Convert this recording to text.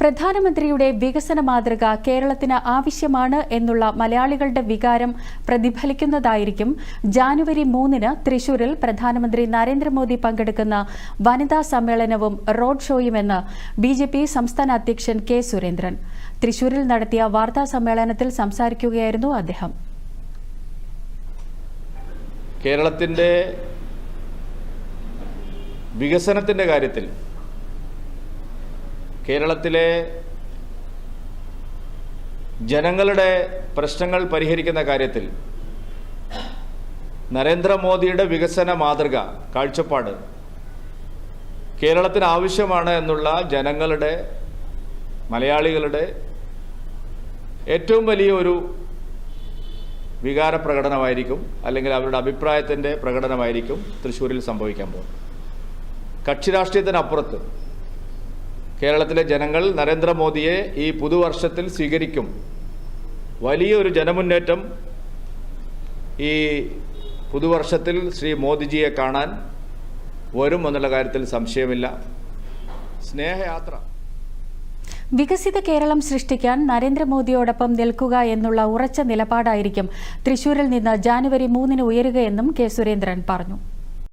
പ്രധാനമന്ത്രിയുടെ വികസന മാതൃക കേരളത്തിന് ആവശ്യമാണ് എന്നുള്ള മലയാളികളുടെ വികാരം പ്രതിഫലിക്കുന്നതായിരിക്കും. ജാനുവരി മൂന്നിന് തൃശൂരിൽ പ്രധാനമന്ത്രി നരേന്ദ്രമോദി പങ്കെടുക്കുന്ന വനിതാ സമ്മേളനവും റോഡ് ഷോയുമെന്ന് ബി ജെ പി സംസ്ഥാന അധ്യക്ഷൻ കെ സുരേന്ദ്രൻ. തൃശൂരിൽ നടത്തിയ വാർത്താ സമ്മേളനത്തിൽ സംസാരിക്കുകയായിരുന്നു അദ്ദേഹം. കേരളത്തിന്റെ വികസനത്തിന്റെ കാര്യത്തിൽ കേരളത്തിലെ ജനങ്ങളുടെ പ്രശ്നങ്ങൾ പരിഹരിക്കുന്ന കാര്യത്തിൽ നരേന്ദ്രമോദിയുടെ വികസന മാതൃക കാഴ്ചപ്പാട് കേരളത്തിന് ആവശ്യമാണ് എന്നുള്ള ജനങ്ങളുടെ മലയാളികളുടെ ഏറ്റവും വലിയ ഒരു വികാര പ്രകടനമായിരിക്കും അല്ലെങ്കിൽ അവരുടെ അഭിപ്രായത്തിന്റെ പ്രകടനമായിരിക്കും തൃശ്ശൂരിൽ സംഭവിക്കാൻ പോകുന്നത്. കക്ഷി രാഷ്ട്രീയത്തിനപ്പുറത്ത് കേരളത്തിലെ ജനങ്ങൾ നരേന്ദ്രമോദിയെ ഈ പുതുവർഷത്തിൽ സ്വീകരിക്കും. വലിയൊരു ജനമുന്നേറ്റം ഈ പുതുവർഷത്തിൽ ശ്രീ മോദിജിയെ കാണാൻ വരും എന്നുള്ള കാര്യത്തിൽ സംശയമില്ല. സ്നേഹയാത്ര. വികസിത കേരളം സൃഷ്ടിക്കാൻ നരേന്ദ്രമോദിയോടൊപ്പം നിൽക്കുക എന്നുള്ള ഉറച്ച നിലപാടായിരിക്കും തൃശൂരിൽ നിന്ന് ജാനുവരി മൂന്നിന് ഉയരുകയെന്നും കെ സുരേന്ദ്രൻ പറഞ്ഞു.